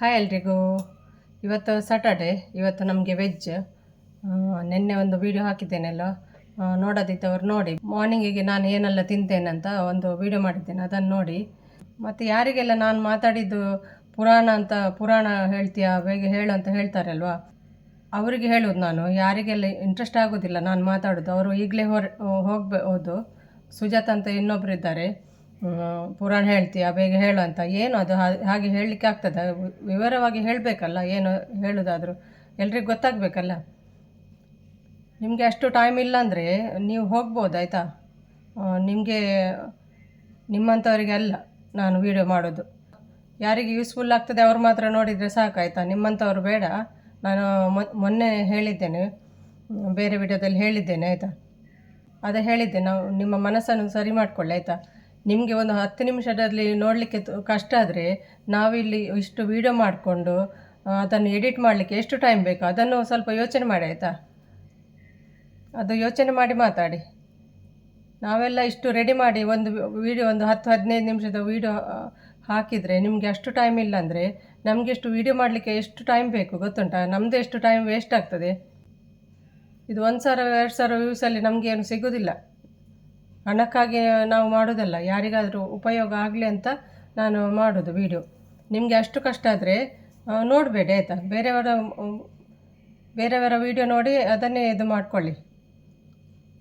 Hi ಎಲ್ರಿಗೂ. ಇವತ್ತು Saturday ಇವತ್ತು ನಮಗೆ ವೆಜ್ ನಿನ್ನೆ ಒಂದು ವಿಡಿಯೋ ಹಾಕಿದ್ದೇನೆಲ್ಲ? ನೋಡೋದಿದ್ದವ್ರು ನೋಡಿ. ಮಾರ್ನಿಂಗಿಗೆ ನಾನು ಏನೆಲ್ಲ ತಿಂತೇನೆ ಅಂತ ಒಂದು ವಿಡಿಯೋ ಮಾಡಿದ್ದೇನೆ, ಅದನ್ನು ನೋಡಿ. ಮತ್ತು ಯಾರಿಗೆಲ್ಲ ನಾನು ಮಾತಾಡಿದ್ದು ಪುರಾಣ ಅಂತ, ಪುರಾಣ ಹೇಳ್ತೀಯಾ, ಬೇಗ ಹೇಳು ಅಂತ ಹೇಳ್ತಾರಲ್ವಾ? ಅವರಿಗೆ ಹೇಳೋದು ನಾನು. ಯಾರಿಗೆಲ್ಲ ಇಂಟ್ರೆಸ್ಟ್ ಆಗೋದಿಲ್ಲ ನಾನು ಮಾತಾಡೋದು. ಅವರು ಈಗಲೇ ಹೊರ ಹೋಗ್ಬೋದು ಸುಜಾತ ಅಂತ ಇನ್ನೊಬ್ಬರು ಇದ್ದಾರೆ. ಪುರಾಣ ಹೇಳ್ತೀಯ, ಬೇಗ ಹೇಳು ಅಂತ. ಏನು ಅದು ಹಾಗೆ ಹೇಳಲಿಕ್ಕೆ ಆಗ್ತದೆ? ವಿವರವಾಗಿ ಹೇಳಬೇಕಲ್ಲ, ಏನು ಹೇಳೋದಾದರೂ. ಎಲ್ರಿಗೂ ಗೊತ್ತಾಗಬೇಕಲ್ಲ? ನಿಮಗೆ ಅಷ್ಟು ಟೈಮ್ ಇಲ್ಲಾಂದರೆ ನೀವು ಹೋಗ್ಬೋದು, ಆಯಿತಾ? ನಿಮಗೆ ನಿಮ್ಮಂಥವರಿಗೆ ಅಲ್ಲ ನಾನು ವೀಡಿಯೋ ಮಾಡೋದು. ಯಾರಿಗೆ ಯೂಸ್ಫುಲ್ ಆಗ್ತದೆ ಅವ್ರು ಮಾತ್ರ ನೋಡಿದರೆ ಸಾಕಾಯ್ತಾ ನಿಮ್ಮಂಥವ್ರು ಬೇಡ. ನಾನು ಮೊನ್- ಮೊನ್ನೆ ಹೇಳಿದ್ದೇನೆ, ಬೇರೆ ವಿಡಿಯೋದಲ್ಲಿ ಹೇಳಿದ್ದೇನೆ, ಆಯಿತಾ? ಅದೇ ಹೇಳಿದ್ದೆ, ನಾವು ನಿಮ್ಮ ಮನಸ್ಸನ್ನು ಸರಿ ಮಾಡಿಕೊಳ್ಳಿ, ಆಯಿತಾ? ನಿಮಗೆ ಒಂದು ಹತ್ತು ನಿಮಿಷದಲ್ಲಿ ನೋಡಲಿಕ್ಕೆ ಕಷ್ಟ ಆದರೆ ನಾವಿಲ್ಲಿ ಇಷ್ಟು ವೀಡಿಯೋ ಮಾಡಿಕೊಂಡು ಅದನ್ನು ಎಡಿಟ್ ಮಾಡಲಿಕ್ಕೆ ಎಷ್ಟು ಟೈಮ್ ಬೇಕು? ಅದನ್ನು ಸ್ವಲ್ಪ ಯೋಚನೆ ಮಾಡಿ, ಆಯಿತಾ? ಅದು ಯೋಚನೆ ಮಾಡಿ ಮಾತಾಡಿ. ನಾವೆಲ್ಲ ಇಷ್ಟು ರೆಡಿ ಮಾಡಿ ಒಂದು ವಿಡಿಯೋ ಒಂದು ಹತ್ತು, ಹದಿನೈದು ನಿಮಿಷದ ವೀಡಿಯೋ ಹಾಕಿದರೆ ನಿಮಗೆ ಅಷ್ಟು ಟೈಮ್ ಇಲ್ಲ ಅಂದರೆ ನಮಗೆ ಇಷ್ಟು ವಿಡಿಯೋ ಮಾಡಲಿಕ್ಕೆ ಎಷ್ಟು ಟೈಮ್ ಬೇಕು? ಗೊತ್ತುಂಟಾ? ನಮ್ಮದು ಎಷ್ಟು ಟೈಮ್ ವೇಸ್ಟ್ ಆಗ್ತದೆ? ಇದು ಒಂದು ಸಾವಿರ ಎರಡು ಸಾವಿರ ವ್ಯೂಸಲ್ಲಿ ನಮಗೇನು ಸಿಗೋದಿಲ್ಲ. ಹಣಕ್ಕಾಗಿ ನಾವು ಮಾಡೋದಲ್ಲ ಯಾರಿಗಾದರೂ ಉಪಯೋಗ ಆಗಲಿ ಅಂತ ನಾನು ಮಾಡೋದು ವಿಡಿಯೋ ನಿಮಗೆ ಅಷ್ಟು ಕಷ್ಟ ಆದರೆ ನೋಡಬೇಡಿ ಆಯಿತಾ? ಬೇರೆಯವರ ಬೇರೆಯವರ ವಿಡಿಯೋ ನೋಡಿ ಅದನ್ನೇ ಇದು ಮಾಡ್ಕೊಳ್ಳಿ.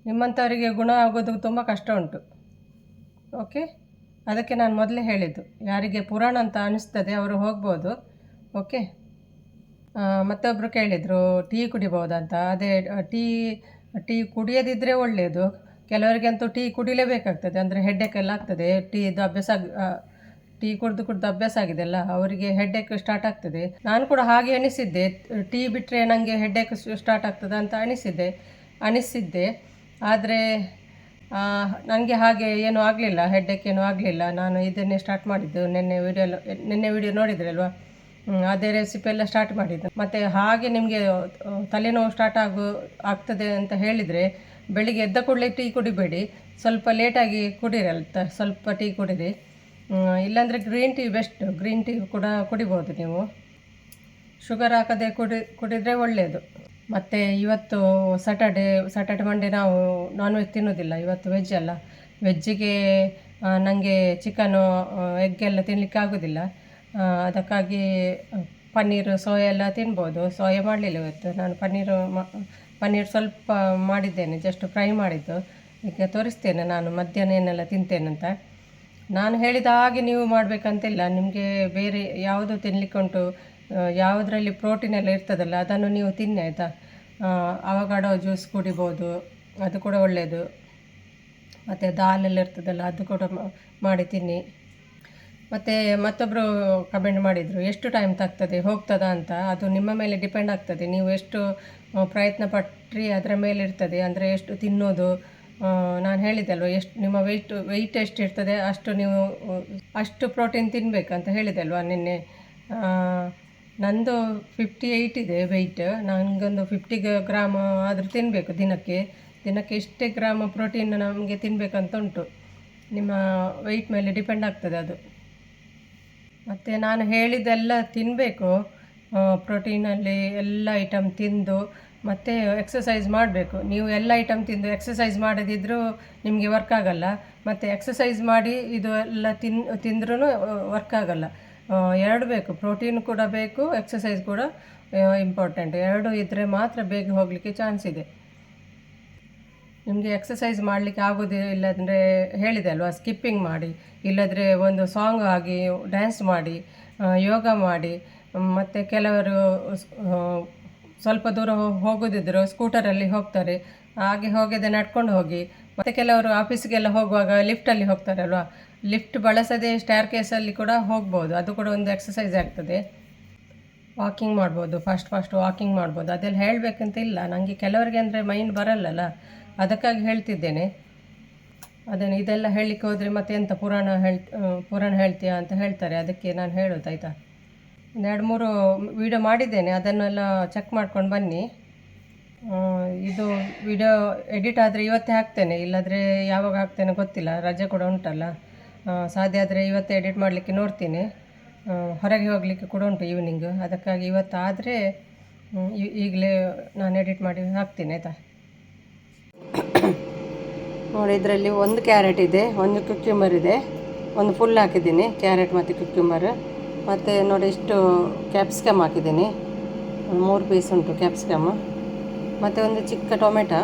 ನಿಮ್ಮಂಥವರಿಗೆ ಗುಣ ಆಗೋದು ತುಂಬ ಕಷ್ಟ ಉಂಟು. ಓಕೆ ಅದಕ್ಕೆ ನಾನು ಮೊದಲೇ ಹೇಳಿದ್ದು, ಯಾರಿಗೆ ಪುರಾಣ ಅಂತ ಅನಿಸ್ತದೆ ಅವರು ಹೋಗ್ಬೋದು. ಓಕೆ ಮತ್ತೊಬ್ಬರು ಕೇಳಿದರು, ಟೀ ಕುಡಿಬೋದಂತ ಅದೇ ಟೀ ಟೀ ಕುಡಿಯದಿದ್ದರೆ ಒಳ್ಳೆಯದು ಕೆಲವರಿಗಂತೂ ಟೀ ಕುಡಿಲೇಬೇಕಾಗ್ತದೆ. ಅಂದರೆ ಹೆಡ್ಡೇಕ್ ಎಲ್ಲ ಆಗ್ತದೆ. ಟೀದು ಅಭ್ಯಾಸ ಆಗ್- ಟೀ ಕುಡಿದು ಕುಡಿದು ಅಭ್ಯಾಸ ಆಗಿದೆ ಅಲ್ಲ ಅವರಿಗೆ ಹೆಡ್ಡೇಕ್ ಸ್ಟಾರ್ಟ್ ಆಗ್ತದೆ. ನಾನು ಕೂಡ ಹಾಗೆ ಅನಿಸಿದ್ದೆ. ಟೀ ಬಿಟ್ಟರೆ ನನಗೆ ಹೆಡ್ಡೇಕ್ ಸ್ಟಾರ್ಟ್ ಆಗ್ತದೆ ಅಂತ ಅನಿಸಿದ್ದೆ ಅನಿಸಿದ್ದೆ. ಆದರೆ ನನಗೆ ಹಾಗೆ ಏನೂ ಆಗಲಿಲ್ಲ. ಹೆಡ್ಡೇಕ್ ಏನೂ ಆಗಲಿಲ್ಲ. ನಾನು ಇದನ್ನೇ ಸ್ಟಾರ್ಟ್ ಮಾಡಿದ್ದು. ನಿನ್ನೆ ವಿಡಿಯೋ ನಿನ್ನೆ ವಿಡಿಯೋ ನೋಡಿದ್ರಲ್ವಾ? ಅದೇ ರೆಸಿಪಿ ಎಲ್ಲ ಸ್ಟಾರ್ಟ್ ಮಾಡಿದ್ದು. ಮತ್ತು ಹಾಗೆ ನಿಮಗೆ ತಲೆನೋವು ಸ್ಟಾರ್ಟ್ ಆಗು, ಆಗ್ತದೆ ಅಂತ ಹೇಳಿದರೆ ಬೆಳಿಗ್ಗೆ ಎದ್ದ ಕೂಡಲೇ ಟೀ ಕುಡಿಬೇಡಿ. ಸ್ವಲ್ಪ ಲೇಟಾಗಿ ಕುಡೀರಲ್ತ ಸ್ವಲ್ಪ ಟೀ ಕುಡಿರಿ. ಇಲ್ಲಾಂದರೆ green tea best green tea ಕೂಡ ಕುಡಿಬೋದು ನೀವು. ಶುಗರ್ ಹಾಕದೆ ಕುಡಿ, ಕುಡಿದರೆ ಒಳ್ಳೆಯದು ಮತ್ತು ಇವತ್ತು ಸ್ಯಾಟರ್ಡೆ ಸ್ಯಾಟರ್ಡೆ ಮಂಡೇ ನಾವು ನಾನ್ ವೆಜ್ ತಿನ್ನೋದಿಲ್ಲ. ಇವತ್ತು ವೆಜ್ ಅಲ್ಲ. ವೆಜ್ಜಿಗೆ ನನಗೆ ಚಿಕನು ಎಗ್ ಎಲ್ಲ ತಿನ್ನಲಿಕ್ಕೆ ಆಗೋದಿಲ್ಲ. ಅದಕ್ಕಾಗಿ ಪನ್ನೀರು, ಸೋಯಾ ಎಲ್ಲ ತಿನ್ಬೋದು. ಸೋಯಾ ಮಾಡಲಿಲ್ಲ ಇವತ್ತು. ನಾನು ಪನ್ನೀರು ಮ ಪನ್ನೀರ್ ಸ್ವಲ್ಪ ಮಾಡಿದ್ದೇನೆ ಜಸ್ಟ್ ಫ್ರೈ ಮಾಡಿದ್ದು. ಈಗ ತೋರಿಸ್ತೇನೆ, ನಾನು ಮಧ್ಯಾಹ್ನ ಏನೆಲ್ಲ ತಿಂತೇನಂತ ನಾನು ಹೇಳಿದ ಹಾಗೆ ನೀವು ಮಾಡಬೇಕಂತಿಲ್ಲ, ನಿಮಗೆ ಬೇರೆ ಯಾವುದು ತಿನ್ನಲಿಕ್ಕೆ ಉಂಟು ಯಾವುದರಲ್ಲಿ ಪ್ರೋಟೀನ್ ಎಲ್ಲ ಇರ್ತದಲ್ಲ, ಅದನ್ನು ನೀವು ತಿನ್ನಿ, ಆಯಿತಾ? ಅವಗಾಡೋ ಜ್ಯೂಸ್ ಕುಡಿಬೋದು, ಅದು ಕೂಡ ಒಳ್ಳೆಯದು ಮತ್ತು ದಾಲೆಲ್ಲ ಇರ್ತದಲ್ಲ, ಅದು ಕೂಡ ಮಾಡಿ ತಿನ್ನಿ. ಮತ್ತು ಮತ್ತೊಬ್ಬರು ಕಮೆಂಟ್ ಮಾಡಿದರು, ಎಷ್ಟು ಟೈಮ್ ತಾಗ್ತದೆ, ಹೋಗ್ತದಾ ಅಂತ? ಅದು ನಿಮ್ಮ ಮೇಲೆ ಡಿಪೆಂಡ್ ಆಗ್ತದೆ, ನೀವು ಎಷ್ಟು ಪ್ರಯತ್ನ ಪಟ್ಟರೆ ಅದರ ಮೇಲೆ ಇರ್ತದೆ ಅಂದರೆ ಎಷ್ಟು ತಿನ್ನೋದು ನಾನು ಹೇಳಿದೆ ಅಲ್ವಾ ಎಷ್ಟು ನಿಮ್ಮ ವೆಯ್ಟ್ ವೆಯ್ಟ್ ಎಷ್ಟು ಇರ್ತದೆ ಅಷ್ಟು ನೀವು, ಅಷ್ಟು ಪ್ರೋಟೀನ್ ತಿನ್ನಬೇಕಂತ ಹೇಳಿದೆ ಅಲ್ವಾ ನಿನ್ನೆ. ನಂದು ಫಿಫ್ಟಿ ಏಯ್ಟ್ ಇದೆ ವೆಯ್ಟ್ ನನಗೊಂದು ಫಿಫ್ಟಿ ಗ್ರಾಮ್ ಆದರೂ ತಿನ್ನಬೇಕು ದಿನಕ್ಕೆ. ದಿನಕ್ಕೆ ಎಷ್ಟೇ ಗ್ರಾಮ್ ಪ್ರೋಟೀನ್ ನಮಗೆ ತಿನ್ನಬೇಕಂತ ಉಂಟು ನಿಮ್ಮ ವೆಯ್ಟ್ ಮೇಲೆ ಡಿಪೆಂಡ್ ಆಗ್ತದೆ ಅದು. ಮತ್ತು ನಾನು ಹೇಳಿದ್ದೆಲ್ಲ ತಿನ್ನಬೇಕು ಪ್ರೋಟೀನಲ್ಲಿ ಎಲ್ಲ ಐಟಮ್ ತಿಂದು ಮತ್ತು ಎಕ್ಸಸೈಸ್ ಮಾಡಬೇಕು. ನೀವು ಎಲ್ಲ ಐಟಮ್ ತಿಂದು ಎಕ್ಸಸೈಸ್ ಮಾಡದಿದ್ದರೂ ನಿಮಗೆ ವರ್ಕ್ ಆಗಲ್ಲ. ಮತ್ತು ಎಕ್ಸಸೈಸ್ ಮಾಡಿ ಇದು ಎಲ್ಲ ತಿನ್ ತಿಂದ್ರೂ ವರ್ಕ್ ಆಗಲ್ಲ. ಎರಡು ಬೇಕು. ಪ್ರೋಟೀನ್ ಕೂಡ ಬೇಕು ಎಕ್ಸಸೈಸ್ ಕೂಡ ಇಂಪಾರ್ಟೆಂಟ್ ಎರಡು ಇದ್ದರೆ ಮಾತ್ರ ಬೇಗ ಹೋಗಲಿಕ್ಕೆ ಚಾನ್ಸ್ ಇದೆ. ನಿಮಗೆ ಎಕ್ಸಸೈಸ್ ಮಾಡಲಿಕ್ಕೆ ಆಗೋದೇ ಇಲ್ಲಾಂದರೆ ಹೇಳಿದೆ ಅಲ್ವಾ? ಸ್ಕಿಪ್ಪಿಂಗ್ ಮಾಡಿ, ಇಲ್ಲದ್ರೆ ಒಂದು ಸಾಂಗ್ ಆಗಿ ಡ್ಯಾನ್ಸ್ ಮಾಡಿ ಯೋಗ ಮಾಡಿ ಮತ್ತು ಕೆಲವರು ಸ್ವಲ್ಪ ದೂರ ಹೋಗೋದಿದ್ದರು ಸ್ಕೂಟರಲ್ಲಿ ಹೋಗ್ತಾರೆ. ಹಾಗೆ ಹೋಗದೆ ನಡ್ಕೊಂಡು ಹೋಗಿ, ಮತ್ತು ಕೆಲವರು ಆಫೀಸ್ಗೆಲ್ಲ ಹೋಗುವಾಗ ಲಿಫ್ಟಲ್ಲಿ ಹೋಗ್ತಾರಲ್ವಾ? ಲಿಫ್ಟ್ ಬಳಸದೆ ಸ್ಟ್ಯಾರ್ ಕೇಸಲ್ಲಿ ಕೂಡ ಹೋಗ್ಬೋದು. ಅದು ಕೂಡ ಒಂದು ಎಕ್ಸಸೈಸ್ ಆಗ್ತದೆ. ವಾಕಿಂಗ್ ಮಾಡ್ಬೋದು ಫಸ್ಟ್ ಫಾಸ್ಟ್ ವಾಕಿಂಗ್ ಮಾಡ್ಬೋದು. ಅದೆಲ್ಲ ಹೇಳಬೇಕಂತ ಇಲ್ಲ. ನನಗೆ ಕೆಲವರಿಗೆ ಅಂದರೆ ಮೈಂಡ್ ಬರಲ್ಲಲ್ಲ. ಅದಕ್ಕಾಗಿ ಹೇಳ್ತಿದ್ದೇನೆ. ಅದನ್ನು ಇದೆಲ್ಲ ಹೇಳಲಿಕ್ಕೆ ಹೋದರೆ ಮತ್ತೆ ಎಂತ ಪುರಾಣ ಹೇಳ್ ಪುರಾಣ ಹೇಳ್ತೀಯಾ ಅಂತ ಹೇಳ್ತಾರೆ. ಅದಕ್ಕೆ ನಾನು ಹೇಳೋದು, ಆಯಿತಾ? ಎರಡು ಮೂರು ವಿಡಿಯೋ ಮಾಡಿದ್ದೇನೆ, ಅದನ್ನೆಲ್ಲ ಚೆಕ್ ಮಾಡ್ಕೊಂಡು ಬನ್ನಿ. ಇದು ವಿಡಿಯೋ ಎಡಿಟ್ ಆದರೆ ಇವತ್ತೇ ಹಾಕ್ತೇನೆ, ಇಲ್ಲಾದರೆ ಯಾವಾಗ ಹಾಕ್ತೇನೆ ಗೊತ್ತಿಲ್ಲ, ರಜೆ ಕೂಡ ಉಂಟಲ್ಲ. ಸಾಧ್ಯ ಆದರೆ ಇವತ್ತೇ ಎಡಿಟ್ ಮಾಡಲಿಕ್ಕೆ ನೋಡ್ತೀನಿ. ಹೊರಗೆ ಹೋಗಲಿಕ್ಕೆ ಕೂಡ ಉಂಟು ಈವ್ನಿಂಗ್ ಅದಕ್ಕಾಗಿ ಇವತ್ತು ಆದರೆ ಈಗಲೇ ನಾನು ಎಡಿಟ್ ಮಾಡಿ ಹಾಕ್ತೀನಿ, ಆಯಿತಾ? ನೋಡಿ, ಇದರಲ್ಲಿ ಒಂದು ಕ್ಯಾರೆಟ್ ಇದೆ, ಒಂದು ಕ್ಯುಕ್ಯುಮರ್ ಇದೆ. ಒಂದು ಫುಲ್ ಹಾಕಿದ್ದೀನಿ ಕ್ಯಾರೆಟ್ ಮತ್ತು ಕ್ಯುಕ್ಯುಂಬರ್ ಮತ್ತು ನೋಡಿ ಇಷ್ಟು ಕ್ಯಾಪ್ಸಿಕಮ್ ಹಾಕಿದ್ದೀನಿ. ಮೂರು ಪೀಸ್ ಉಂಟು ಕ್ಯಾಪ್ಸಿಕಮ್ ಮತ್ತು ಒಂದು ಚಿಕ್ಕ ಟೊಮೆಟೊ.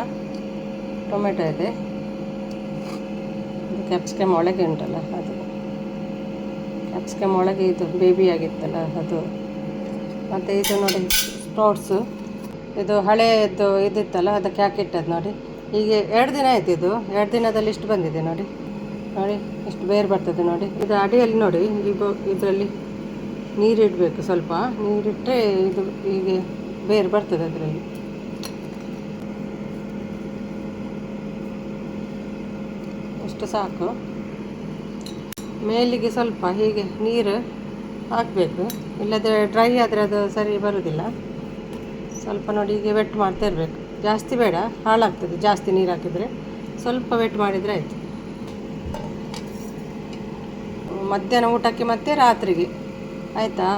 ಟೊಮೆಟೊ ಇದೆ. ಕ್ಯಾಪ್ಸಿಕಮ್ ಒಳಗೆ ಉಂಟಲ್ಲ ಅದು. ಕ್ಯಾಪ್ಸಿಕಮ್ ಒಳಗೆ ಇದು ಬೇಬಿ ಆಗಿತ್ತಲ್ಲ ಅದು. ಮತ್ತು ಇದು ನೋಡಿ ಸ್ಪ್ರೌಟ್ಸು ಇದು ಹಳೆಯದ್ದು ಇದಿತ್ತಲ್ಲ ಅದಕ್ಕೆ ಹಾಕಿಟ್ಟದ್ದು ನೋಡಿ. ಈಗ ಎರಡು ದಿನ ಆಯ್ತು ಇದು. ಎರಡು ದಿನದಲ್ಲಿ ಇಷ್ಟು ಬಂದಿದೆ ನೋಡಿ. ನೋಡಿ, ಇಷ್ಟು ಬೇರೆ ಬರ್ತದೆ ನೋಡಿ. ಇದು ಅಡಿಯಲ್ಲಿ ನೋಡಿ ಇದರಲ್ಲಿ. ನೀರಿಡಬೇಕು ಸ್ವಲ್ಪ. ನೀರಿಟ್ಟರೆ ಇದು ಹೀಗೆ ಬೇರೆ ಬರ್ತದೆ ಅದರಲ್ಲಿ. ಅಷ್ಟು ಸಾಕು. ಮೇಲಿಗೆ ಸ್ವಲ್ಪ ಹೀಗೆ ನೀರು ಹಾಕಬೇಕು. ಇಲ್ಲದ್ರೆ ಡ್ರೈ ಆದರೆ ಅದು ಸರಿ ಬರುವುದಿಲ್ಲ ಸ್ವಲ್ಪ ನೋಡಿ ಹೀಗೆ ವೆಟ್ ಮಾಡ್ತಾ ಇರಬೇಕು. ಜಾಸ್ತಿ ಬೇಡ, ಹಾಳಾಗ್ತದೆ ಜಾಸ್ತಿ ನೀರು ಹಾಕಿದರೆ. ಸ್ವಲ್ಪ ವೆಟ್ ಮಾಡಿದರೆ ಆಯಿತು. ಮಧ್ಯಾಹ್ನ ಊಟಕ್ಕೆ ಮತ್ತೆ ರಾತ್ರಿಗೆ. ಆಯಿತಾ?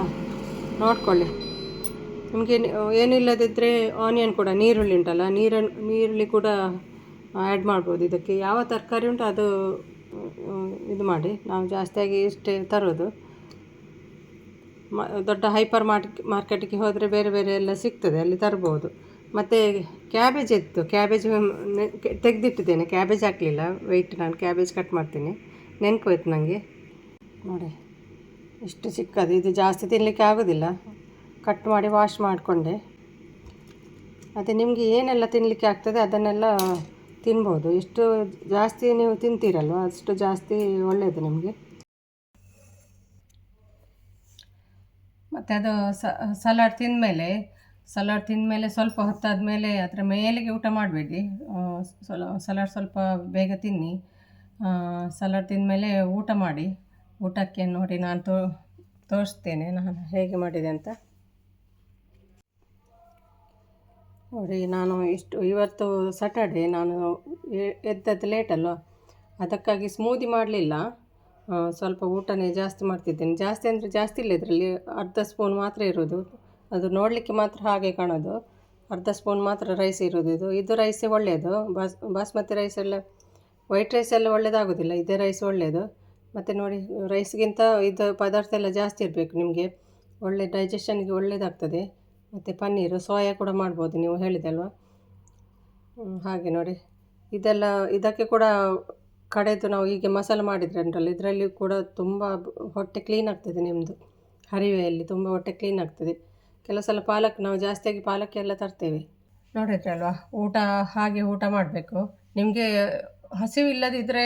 ನೋಡ್ಕೊಳ್ಳಿ. ನಿಮಗೆ ಏನಿಲ್ಲದಿದ್ದರೆ ಆನಿಯನ್ ಕೂಡ, ನೀರುಳ್ಳಿ ಉಂಟಲ್ಲ ನೀರನ್ನು ನೀರುಳ್ಳಿ ಕೂಡ ಆ್ಯಡ್ ಮಾಡ್ಬೋದು ಇದಕ್ಕೆ. ಯಾವ ತರಕಾರಿ ಉಂಟು ಅದು ಇದು ಮಾಡಿ. ನಾವು ಜಾಸ್ತಿಯಾಗಿ ಇಷ್ಟೇ ತರೋದು. ದೊಡ್ಡ ಹೈಪರ್ ಮಾರ್ಕ್ ಮಾರ್ಕೆಟಿಗೆ ಹೋದರೆ ಬೇರೆ ಬೇರೆ ಎಲ್ಲ ಸಿಗ್ತದೆ, ಅಲ್ಲಿ ತರ್ಬೋದು. ಮತ್ತು ಕ್ಯಾಬೇಜ್ ಇತ್ತು ಕ್ಯಾಬೇಜ್ ತೆಗೆದಿಟ್ಟಿದ್ದೇನೆ. ಕ್ಯಾಬೇಜ್ ಹಾಕಲಿಲ್ಲ. ವೆಯ್ಟ್ ನಾನು ಕ್ಯಾಬೇಜ್ ಕಟ್ ಮಾಡ್ತೀನಿ. ನೆನ್ಕೋಯ್ತು ನನಗೆ ನೋಡಿ. ಇಷ್ಟು ಚಿಕ್ಕದು, ಇದು ಜಾಸ್ತಿ ತಿನ್ನಲಿಕ್ಕೆ ಆಗೋದಿಲ್ಲ. ಕಟ್ ಮಾಡಿ ವಾಶ್ ಮಾಡಿಕೊಂಡೆ. ಮತ್ತು ನಿಮಗೆ ಏನೆಲ್ಲ ತಿನ್ನಲಿಕ್ಕೆ ಆಗ್ತದೆ ಅದನ್ನೆಲ್ಲ ತಿನ್ಬೋದು. ಎಷ್ಟು ಜಾಸ್ತಿ ನೀವು ತಿಂತೀರಲ್ವ? ಅಷ್ಟು ಜಾಸ್ತಿ ಒಳ್ಳೆಯದು ನಿಮಗೆ. ಮತ್ತು ಅದು ಸಲಾಡ್ ತಿಂದಮೇಲೆ ಸಲಾಡ್ ತಿಂದಮೇಲೆ ಸ್ವಲ್ಪ ಹೊತ್ತಾದ ಮೇಲೆ ಅದರ ಮೇಲೆಗೆ ಊಟ ಮಾಡಬೇಡಿ. ಸಲಾಡ್ ಸ್ವಲ್ಪ ಬೇಗ ತಿನ್ನಿ. ಸಲಾಡ್ ತಿಂದಮೇಲೆ ಊಟ ಮಾಡಿ. ಊಟಕ್ಕೆ ನೋಡಿ ನಾನು ತೋ, ತೋರಿಸ್ತೇನೆ, ನಾನು ಹೇಗೆ ಮಾಡಿದೆ ಅಂತ. ನೋಡಿ, ನಾನು ಇಷ್ಟು, ಇವತ್ತು ಸಟರ್ಡೆ ನಾನು ಎದ್ದದ್ದು ಲೇಟಲ್ವ ಅದಕ್ಕಾಗಿ ಸ್ಮೂದಿ ಮಾಡಲಿಲ್ಲ. ಸ್ವಲ್ಪ ಊಟನೇ ಜಾಸ್ತಿ ಮಾಡ್ತಿದ್ದೇನೆ. ಜಾಸ್ತಿ ಅಂದರೆ ಜಾಸ್ತಿ ಇಲ್ಲ ಇದರಲ್ಲಿ. ಅರ್ಧ ಸ್ಪೂನ್ ಮಾತ್ರ ಇರೋದು ಅದು ನೋಡಲಿಕ್ಕೆ ಮಾತ್ರ ಹಾಗೆ ಕಾಣೋದು. ಅರ್ಧ ಸ್ಪೂನ್ ಮಾತ್ರ ರೈಸ್ ಇರೋದು ಇದು. ಇದು ರೈಸೇ ಒಳ್ಳೆಯದು. ಬಾಸ್, ಬಾಸ್ಮತಿ ರೈಸ್ ಎಲ್ಲ ವೈಟ್ ರೈಸ್ ಎಲ್ಲ ಒಳ್ಳೆಯದಾಗೋದಿಲ್ಲ ಇದೇ ರೈಸ್ ಒಳ್ಳೆಯದು. ಮತ್ತು ನೋಡಿ ರೈಸ್ಗಿಂತ ಇದು ಪದಾರ್ಥ ಎಲ್ಲ ಜಾಸ್ತಿ ಇರಬೇಕು ನಿಮಗೆ. ಒಳ್ಳೆ ಡೈಜೆಷನ್ಗೆ ಒಳ್ಳೆಯದಾಗ್ತದೆ ಮತ್ತು ಪನ್ನೀರು, ಸೋಯಾ ಕೂಡ ಮಾಡ್ಬೋದು ನೀವು ಹೇಳಿದಲ್ವ ಹಾಗೆ ನೋಡಿ. ಇದೆಲ್ಲ, ಇದಕ್ಕೆ ಕೂಡ ಕಡೆದು ನಾವು ಹೀಗೆ ಮಸಾಲೆ ಮಾಡಿದ್ರೆ ಉಂಟಲ್ಲ, ಇದರಲ್ಲಿ ಕೂಡ ತುಂಬ ಹೊಟ್ಟೆ ಕ್ಲೀನ್ ಆಗ್ತದೆ ನಿಮ್ಮದು ಹರಿವೆಯಲ್ಲಿ ತುಂಬ ಹೊಟ್ಟೆ ಕ್ಲೀನ್ ಆಗ್ತದೆ. ಕೆಲವು ಸಲ ಪಾಲಕ್, ನಾವು ಜಾಸ್ತಿಯಾಗಿ ಪಾಲಕ್ ಎಲ್ಲ ತರ್ತೇವೆ. ನೋಡಿದ್ರಲ್ವಾ? ಊಟ, ಹಾಗೆ ಊಟ ಮಾಡಬೇಕು. ನಿಮಗೆ ಹಸಿವು ಇಲ್ಲದಿದ್ದರೆ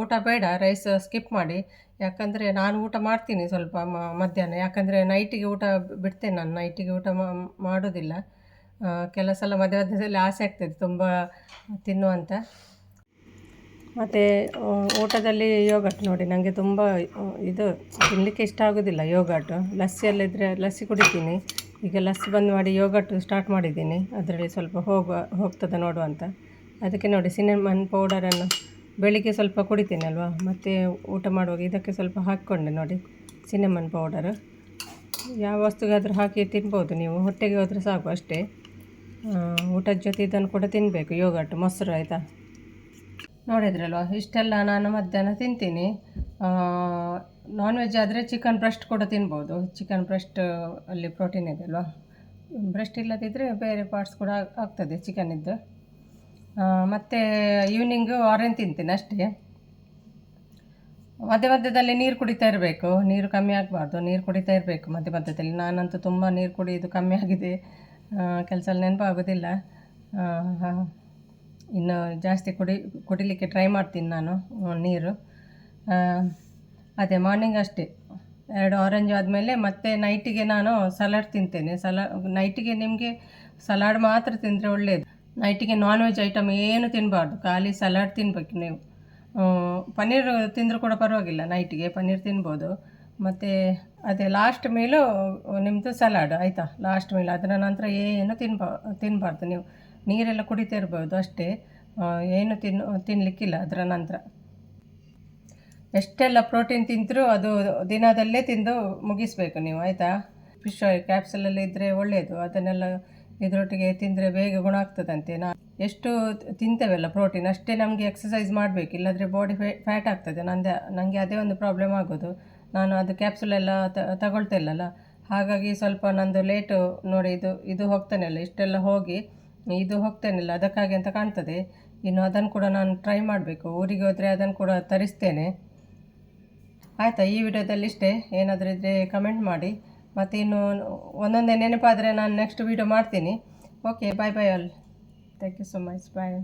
ಊಟ ಬೇಡ ರೈಸ್ ಸ್ಕಿಪ್ ಮಾಡಿ. ಯಾಕಂದರೆ ನಾನು ಊಟ ಮಾಡ್ತೀನಿ ಸ್ವಲ್ಪ ಮಧ್ಯಾಹ್ನ. ಯಾಕಂದರೆ ನೈಟಿಗೆ ಊಟ ಬಿಡ್ತೇನೆ ನಾನು. ನೈಟಿಗೆ ಊಟ ಮಾಡೋದಿಲ್ಲ. ಕೆಲವು ಸಲ ಮಧ್ಯ ಮಧ್ಯದಲ್ಲಿ ಆಸೆ ಆಗ್ತದೆ, ತುಂಬ ತಿನ್ನುವಂತ ಮತ್ತು ಊಟದಲ್ಲಿ ಯೋಗಟ್ ನೋಡಿ. ನನಗೆ ತುಂಬ ಇದು ತಿನ್ನಲಿಕ್ಕೆ ಇಷ್ಟ ಆಗೋದಿಲ್ಲ ಯೋಗಟ್ ಲಸ್ಸಿಯಲ್ಲಿದ್ದರೆ ಲಸ್ಸಿ ಕುಡಿತೀನಿ. ಈಗ ಲಸ್ಸಿ ಬಂದ್ ಮಾಡಿ ಯೋಗಟ್ ಸ್ಟಾರ್ಟ್ ಮಾಡಿದ್ದೀನಿ. ಅದರಲ್ಲಿ ಸ್ವಲ್ಪ ಹೋಗುವ, ಹೋಗ್ತದೆ ನೋಡುವ ಅಂತ. ಅದಕ್ಕೆ ನೋಡಿ ಸಿನೆಮನ್ ಪೌಡರನ್ನು ಬೆಳಿಗ್ಗೆ ಸ್ವಲ್ಪ ಕುಡಿತೀನಿ ಅಲ್ವಾ ಮತ್ತು ಊಟ ಮಾಡುವಾಗ ಇದಕ್ಕೆ ಸ್ವಲ್ಪ ಹಾಕ್ಕೊಂಡೆ ನೋಡಿ ಸಿನೆಮನ್ ಪೌಡರ್. ಯಾವ ವಸ್ತುಗಾದರೂ ಹಾಕಿ ತಿನ್ಬೋದು ನೀವು. ಹೊಟ್ಟೆಗೆ ಹೋದರೆ ಸಾಕು ಅಷ್ಟೇ. ಊಟದ ಜೊತೆ ಇದನ್ನು ಕೂಡ ತಿನ್ನಬೇಕು ಯೋಗಟ್ ಮೊಸರು ಆಯಿತಾ? ನೋಡಿದ್ರಲ್ವ? ಇಷ್ಟೆಲ್ಲ ನಾನು ಮಧ್ಯಾಹ್ನ ತಿಂತೀನಿ. ನಾನ್ ವೆಜ್ ಆದರೆ ಚಿಕನ್ ಬ್ರೆಸ್ಟ್ ಕೂಡ ತಿನ್ಬೋದು. ಚಿಕನ್ ಬ್ರೆಸ್ಟ್ ಅಲ್ಲಿ ಪ್ರೋಟೀನ್ ಇದೆ ಅಲ್ವಾ? ಬ್ರೆಸ್ಟ್ ಇಲ್ಲದಿದ್ದರೆ ಬೇರೆ ಪಾರ್ಟ್ಸ್ ಕೂಡ ಆಗ್ತದೆ ಆಗ್ತದೆ ಚಿಕನಿದ್ದು ಮತ್ತು ಈವ್ನಿಂಗು ಆರೆಂಜ್ ತಿಂತೀನಿ ಅಷ್ಟೇ. ಮಧ್ಯ ಮಧ್ಯದಲ್ಲಿ ನೀರು ಕುಡಿತಾ ಇರಬೇಕು. ನೀರು ಕಮ್ಮಿ ಆಗಬಾರ್ದು. ನೀರು ಕುಡಿತಾ ಇರಬೇಕು ಮಧ್ಯ ಮಧ್ಯದಲ್ಲಿ. ನಾನಂತೂ ತುಂಬ ನೀರು ಕುಡಿಯೋದು ಕಮ್ಮಿ ಆಗಿದೆ. ಕೆಲಸ ನೆನಪಾಗೋದಿಲ್ಲ. ಆಗೋದಿಲ್ಲ ಇನ್ನು ಜಾಸ್ತಿ ಕುಡಿ, ಕುಡಿಲಿಕ್ಕೆ ಟ್ರೈ ಮಾಡ್ತೀನಿ ನಾನು ನೀರು. ಅದೇ ಮಾರ್ನಿಂಗ್ ಅಷ್ಟೇ. ಎರಡು ಆರೆಂಜ್ ಆದಮೇಲೆ ಮತ್ತೆ ನೈಟಿಗೆ ನಾನು ಸಲಾಡ್ ತಿಂತೇನೆ. ಸಲಾ ನೈಟಿಗೆ ನಿಮಗೆ ಸಲಾಡ್ ಮಾತ್ರ ತಿಂದರೆ ಒಳ್ಳೆಯದು ನೈಟಿಗೆ ನಾನ್ ವೆಜ್ ಐಟಮ್ ಏನು ತಿನ್ನಬಾರ್ದು ಖಾಲಿ ಸಲಾಡ್ ತಿನ್ಬೇಕು ನೀವು. ಪನ್ನೀರ್ ತಿಂದರೂ ಕೂಡ ಪರವಾಗಿಲ್ಲ ನೈಟಿಗೆ, ಪನ್ನೀರ್ ತಿನ್ಬೋದು. ಮತ್ತು ಅದೇ ಲಾಸ್ಟ್ ಮೀಲು ನಿಮ್ಮದು ಸಲಾಡ್ ಆಯಿತಾ? ಲಾಸ್ಟ್ ಮೀಲ್ ಅದರ ನಂತರ ಏನು ತಿನ್ಬಾ ತಿನ್ನಬಾರ್ದು ನೀವು. ನೀರೆಲ್ಲ ಕುಡಿತಾ ಇರ್ಬೋದು ಅಷ್ಟೇ. ಏನು ತಿನ್ನು ತಿನ್ನಲಿಕ್ಕಿಲ್ಲ ಅದರ ನಂತರ. ಎಷ್ಟೆಲ್ಲ ಪ್ರೋಟೀನ್ ತಿಂದರೂ ಅದು ದಿನದಲ್ಲೇ ತಿಂದು ಮುಗಿಸ್ಬೇಕು ನೀವು, ಆಯಿತಾ? ಫಿಶ್ ಆಯಿಲ್ ಕ್ಯಾಪ್ಸಲಲ್ಲಿ ಇದ್ದರೆ ಒಳ್ಳೆಯದು ಅದನ್ನೆಲ್ಲ ಇದರೊಟ್ಟಿಗೆ ತಿಂದರೆ ಬೇಗ ಗುಣ ಆಗ್ತದಂತೆ. ನಾ ಎಷ್ಟು ತಿಂತೇವಲ್ಲ ಪ್ರೋಟೀನ್ ಅಷ್ಟೇ ನಮಗೆ ಎಕ್ಸಸೈಸ್ ಮಾಡಬೇಕು. ಇಲ್ಲಾದರೆ ಬಾಡಿ ಫ್ಯಾಟ್ ಆಗ್ತದೆ. ನಂದು ನನಗೆ ಅದೇ ಒಂದು ಪ್ರಾಬ್ಲಮ್ ಆಗೋದು. ನಾನು ಅದು ಕ್ಯಾಪ್ಸುಲ್ ಎಲ್ಲ ತ, ತಗೊಳ್ತಾ ಇಲ್ಲಲ್ಲ. ಹಾಗಾಗಿ ಸ್ವಲ್ಪ ನಂದು ಲೇಟು ನೋಡಿ ಇದು ಇದು ಹೋಗ್ತಾನೆಲ್ಲ ಇಷ್ಟೆಲ್ಲ ಹೋಗಿ ಇದು ಹೋಗ್ತಾನಿಲ್ಲ ಅದಕ್ಕಾಗಿ ಅಂತ ಕಾಣ್ತದೆ. ಇನ್ನು ಅದನ್ನು ಕೂಡ ನಾನು ಟ್ರೈ ಮಾಡಬೇಕು. ಊರಿಗೆ ಹೋದರೆ ಅದನ್ನು ಕೂಡ ತರಿಸ್ತೇನೆ. ಆಯಿತಾ? ಈ ವಿಡಿಯೋದಲ್ಲಿ ಇಷ್ಟೇ. ಏನಾದರೂ ಇದ್ದರೆ ಕಮೆಂಟ್ ಮಾಡಿ. ಮತ್ತು ಇನ್ನು ಒಂದೊಂದೇ ನೆನಪಾದರೆ ನಾನು ನೆಕ್ಸ್ಟ್ ವೀಡಿಯೋ ಮಾಡ್ತೀನಿ. Okay bye bye all thank you so much bye